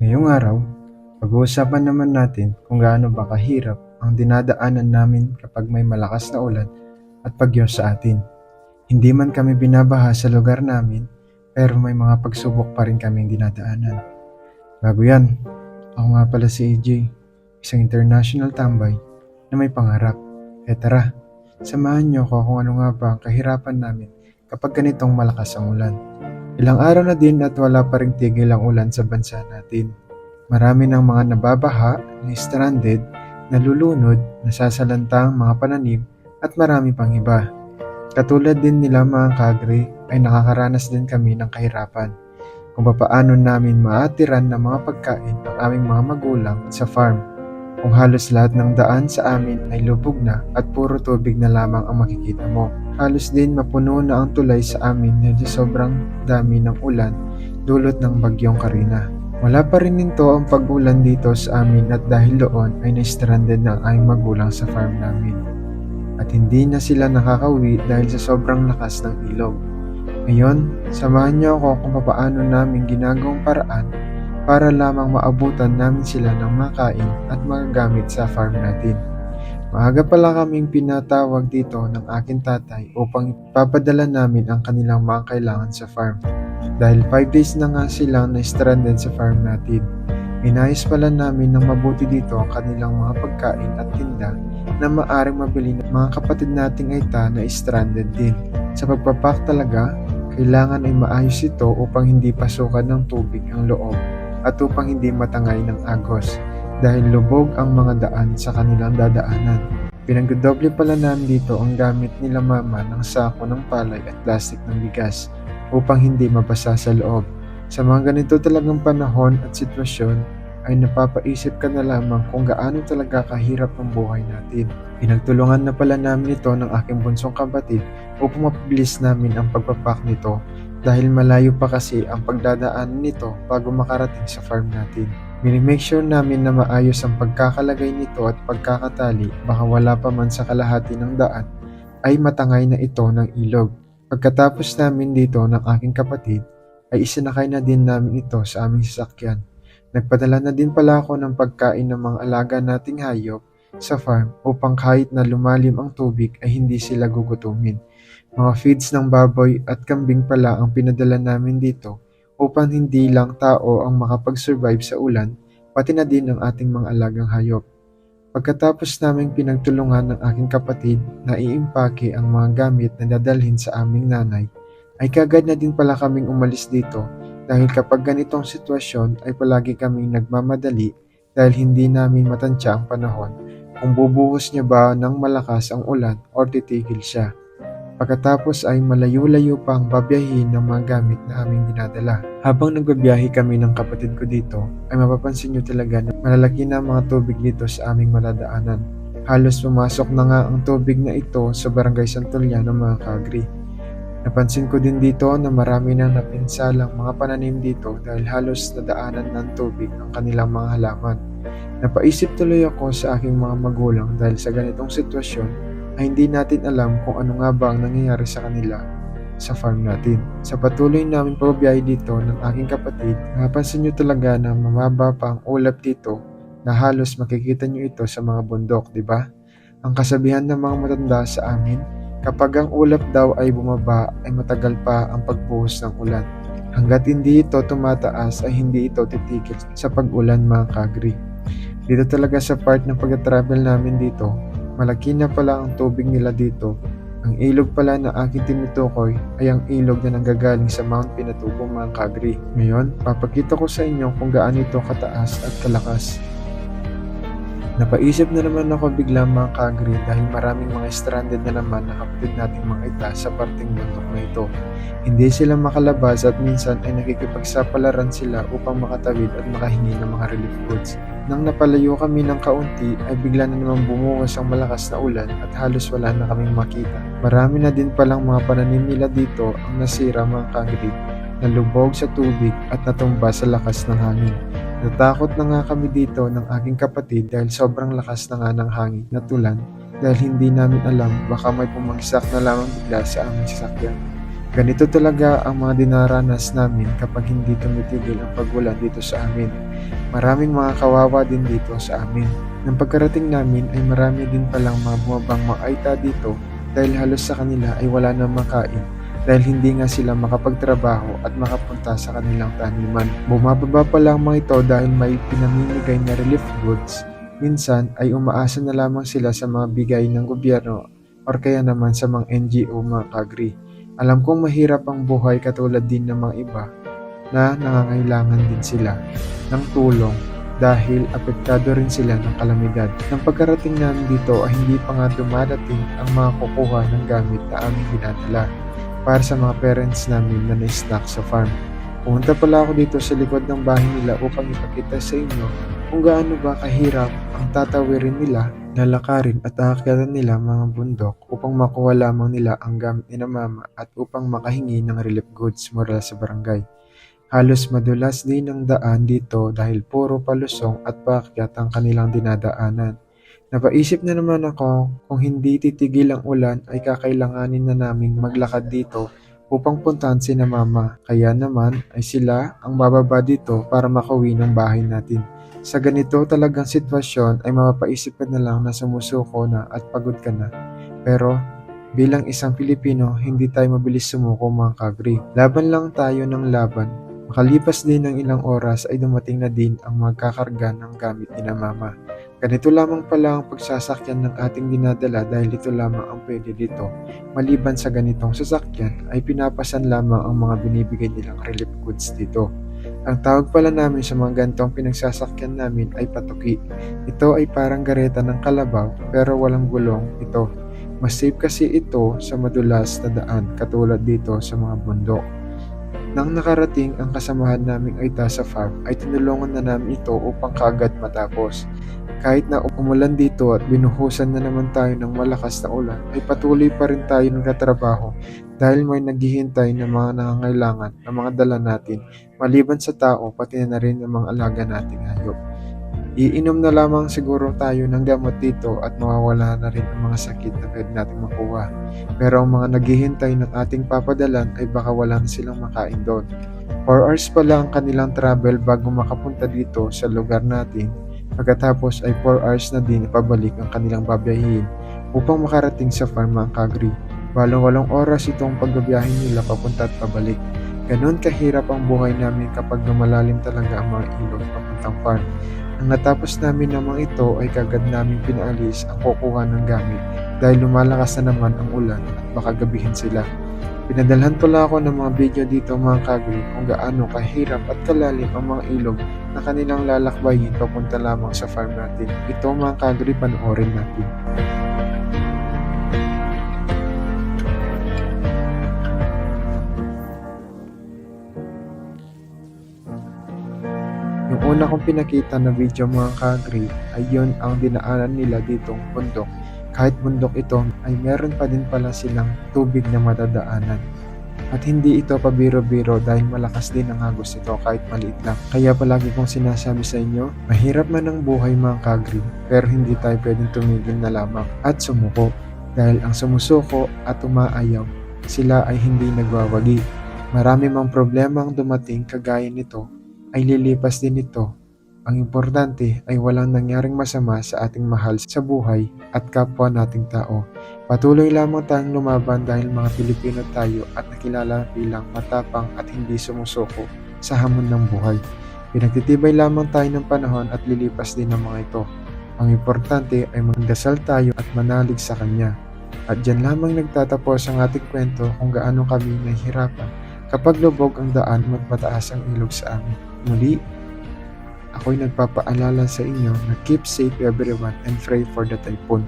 Ngayong araw, pag-uusapan naman natin kung gaano ba kahirap ang dinadaanan namin kapag may malakas na ulan at bagyo sa atin. Hindi man kami binabaha sa lugar namin, pero may mga pagsubok pa rin kaming dinadaanan. Bago yan, ako nga pala si AJ, isang international tambay na may pangarap. E tara, samahan niyo ako kung ano nga ba ang kahirapan namin kapag ganitong malakas ang ulan. Ilang araw na din at wala pa ring tigil ang ulan sa bansa natin. Marami ng mga nababaha, na stranded, nalulunod, nasasalantang mga pananim at marami pang iba. Katulad din nila mga kagre ay nakakaranas din kami ng kahirapan kung papaano namin maatiran ng mga pagkain ang aming mga magulang sa farm. Kung halos lahat ng daan sa amin ay lubog na at puro tubig na lamang ang makikita mo. Halos din mapuno na ang tulay sa amin dahil sobrang dami ng ulan dulot ng bagyong Karina. Wala pa rin nito ang pag-ulan dito sa amin at dahil doon ay na-stranded na ang aming magulang sa farm namin. At hindi na sila nakakauwi dahil sa sobrang lakas ng ilog. Ngayon, samahan niyo ako kung papaano namin ginagawang paraan para lamang maabutan namin sila ng makain at magagamit sa farm natin. Maaga pala kaming pinatawag dito ng aking tatay upang ipapadala namin ang kanilang mga kailangan sa farm. Dahil 5 days na nga silang na-stranded sa farm natin. Inayos pala namin ng mabuti dito ang kanilang mga pagkain at tinda na maaring mabili ng mga kapatid nating Aita na stranded din. Sa pagpapak talaga, kailangan ay maayos ito upang hindi pasukan ng tubig ang loob at upang hindi matangay ng agos dahil lubog ang mga daan sa kanilang dadaanan. Pinagdodoble pala namin dito ang gamit nila mama ng sako ng palay at plastic ng bigas upang hindi mabasa sa loob. Sa mga ganito talagang panahon at sitwasyon ay napapaisip ka na lamang kung gaano talaga kahirap ang buhay natin. Pinagtulungan na pala namin ito ng aking bunsong kapatid upang mapabilis namin ang pagpapak nito dahil malayo pa kasi ang pagdadaan nito bago makarating sa farm natin. Minimake sure namin na maayos ang pagkakalagay nito at pagkakatali baka wala pa man sa kalahati ng daan ay matangay na ito ng ilog. Pagkatapos namin dito ng aking kapatid ay isinakay na din namin ito sa aming sasakyan. Nagpadala na din pala ako ng pagkain ng mga alaga nating hayop sa farm upang kahit na lumalim ang tubig ay hindi sila gugutumin. Mga feeds ng baboy at kambing pala ang pinadala namin dito upang hindi lang tao ang makapag-survive sa ulan, pati na din ang ating mga alagang hayop. Pagkatapos naming pinagtulungan ng aking kapatid na iimpake ang mga gamit na dadalhin sa aming nanay, ay kagad na din pala kaming umalis dito dahil kapag ganitong sitwasyon ay palagi kaming nagmamadali dahil hindi namin matansya ang panahon kung bubuhos niya ba ng malakas ang ulan o titigil siya. Pagkatapos ay malayo-layo pa ang babiyahin ng mga gamit na aming dinadala. Habang nagbabiyahe kami ng kapatid ko dito, ay mapapansin nyo talaga na malalaki na ang mga tubig dito sa aming maladaanan. Halos pumasok na nga ang tubig na ito sa barangay Santulia ng mga kagri. Napansin ko din dito na marami nang napinsalang mga pananim dito dahil halos nadaanan ng tubig ang kanilang mga halaman. Napaisip tuloy ako sa aking mga magulang dahil sa ganitong sitwasyon ay hindi natin alam kung ano nga ba ang nangyayari sa kanila sa farm natin. Sa patuloy namin pagbiyahe dito ng aking kapatid, napansin nyo talaga na mamaba pa ang ulap dito na halos makikita nyo ito sa mga bundok, di ba? Ang kasabihan ng mga matanda sa amin, kapag ang ulap daw ay bumaba ay matagal pa ang pagbuhos ng ulan. Hanggat hindi ito tumataas ay hindi ito titigil sa pag-ulan mga kagri. Dito talaga sa part ng pag-travel namin dito, malaki na pala ang tubig nila dito. Ang ilog pala na aking tinutukoy ay ang ilog na nanggagaling sa Mount Pinatubo mga kagri. Ngayon, papakita ko sa inyo kung gaano ito kataas at kalakas. Napaisip na naman ako bigla mga kagri dahil maraming mga stranded na naman na kapatid nating mga ita sa parting bundok na ito. Hindi sila makalabas at minsan ay nakikipagsapalaran sila upang makatawid at makahingi ng mga relief goods. Nang napalayo kami ng kaunti ay bigla na naman bumuwas ang malakas na ulan at halos wala na kaming makita. Marami na din palang mga pananim nila dito ang nasira mga kagri na lubog sa tubig at natumba sa lakas ng hangin. Natakot na nga kami dito ng aking kapatid dahil sobrang lakas na nga ng hangin na tulan dahil hindi namin alam baka may pumagsak na lamang bigla sa aming sasakyan. Ganito talaga ang mga dinaranas namin kapag hindi tumitigil ang pagulan dito sa amin. Maraming mga kawawa din dito sa amin. Nang pagkarating namin ay marami din palang mga bumabang mga aita dito dahil halos sa kanila ay wala nang makain dahil hindi nga sila makapagtrabaho at makapunta sa kanilang taniman. Bumababa pa mga ito dahil may pinamimigay na relief goods. Minsan ay umaasa na lamang sila sa mga bigay ng gobyerno or kaya naman sa mga NGO mga kagri. Alam kong mahirap ang buhay katulad din ng mga iba na nangangailangan din sila ng tulong dahil apektado rin sila ng kalamidad. Nang pagkarating namin dito ay hindi pa nga dumadating ang mga kukuha ng gamit na aming dinadala para sa mga parents namin na na-snack sa farm. Pumunta pala ako dito sa likod ng bahay nila upang ipakita sa inyo kung gaano ba kahirap ang tatawirin nila, lalakarin at aakyatan nila mga bundok upang makuha lamang nila ang gamit ni na mama at upang makahingi ng relief goods mula sa barangay. Halos madulas din ang daan dito dahil puro palusong at paakyat ang kanilang dinadaanan. Napaisip na naman ako kung hindi titigil ang ulan ay kakailanganin na naming maglakad dito upang puntahan si na mama. Kaya naman ay sila ang bababa dito para makauwi ng bahay natin. Sa ganito talagang sitwasyon ay mapapaisip ka na lang na sumusuko na at pagod ka na. Pero bilang isang Pilipino, hindi tayo mabilis sumuko mga kagri. Laban lang tayo ng laban. Makalipas din ng ilang oras ay dumating na din ang magkakarga ng gamit ni na mama. Ganito lamang pala ang pagsasakyan ng ating dinadala dahil ito lamang ang pwede dito. Maliban sa ganitong sasakyan ay pinapasan lamang ang mga binibigay nilang relief goods dito. Ang tawag pala namin sa mga ganitong pinagsasakyan namin ay patuki. Ito ay parang gareta ng kalabaw pero walang gulong ito. Mas safe kasi ito sa madulas na daan katulad dito sa mga bundok. Nang nakarating ang kasamahan naming Aita sa farm ay tinulungan na namin ito upang kagad matapos. Kahit na umulan dito at binuhusan na naman tayo ng malakas na ulan, ay patuloy pa rin tayo nagtatrabaho dahil may naghihintay ng mga nangangailangan ng mga dala natin maliban sa tao pati na rin ng mga alaga nating hayop. Iinom na lamang siguro tayo ng gamot dito at mawawala na rin ang mga sakit na pwede natin makuha. Pero ang mga naghihintay ng ating papadalan ay baka wala na silang makain doon. 4 hours pa lang ang kanilang travel bago makapunta dito sa lugar natin Pagkatapos ay 4 hours na din pabalik ang kanilang babiyahin upang makarating sa farm mga kagri. Walong walong oras itong pagbabiyahin nila papunta at pabalik. Ganon kahirap ang buhay namin kapag lumalalim talaga ang mga ilog papuntang farm. Ang natapos namin ng mga ito ay kagad namin pinaalis ang kukuha ng gamit dahil lumalakas na naman ang ulan at baka gabihin sila. Pinadalhan pala ako ng mga video dito mga kagri kung gaano kahirap at kalalim ang mga ilog na kanilang lalakbayin papunta lamang sa farm natin. Ito mga kagri panoorin natin. Yung una kong pinakita na video mga kagri ay yun ang dinaanan nila ditong bundok. Kahit bundok ito ay meron pa din pala silang tubig na matadaanan. At hindi ito pabiro-biro dahil malakas din ang agos nito kahit maliit lang. Kaya palagi kong sinasabi sa inyo, mahirap man ang buhay mga kagri, pero hindi tayo pwedeng tumigil na lamang at sumuko. Dahil ang sumusuko at umaayaw, sila ay hindi nagwawagi. Marami mang problema ang dumating kagaya nito, ay lilipas din ito. Ang importante ay walang nangyaring masama sa ating mahal sa buhay at kapwa nating tao. Patuloy lamang tayong lumaban dahil mga Pilipino tayo at nakilala bilang matapang at hindi sumusuko sa hamon ng buhay. Pinagtitibay lamang tayo ng panahon at lilipas din ang mga ito. Ang importante ay magdasal tayo at manalig sa Kanya. At dyan lamang nagtatapos ang ating kwento kung gaano kami nahihirapan kapag lubog ang daan at mataas ang ilog sa amin. Muli, ako'y nagpapaalala sa inyo na keep safe everyone and pray for the typhoon.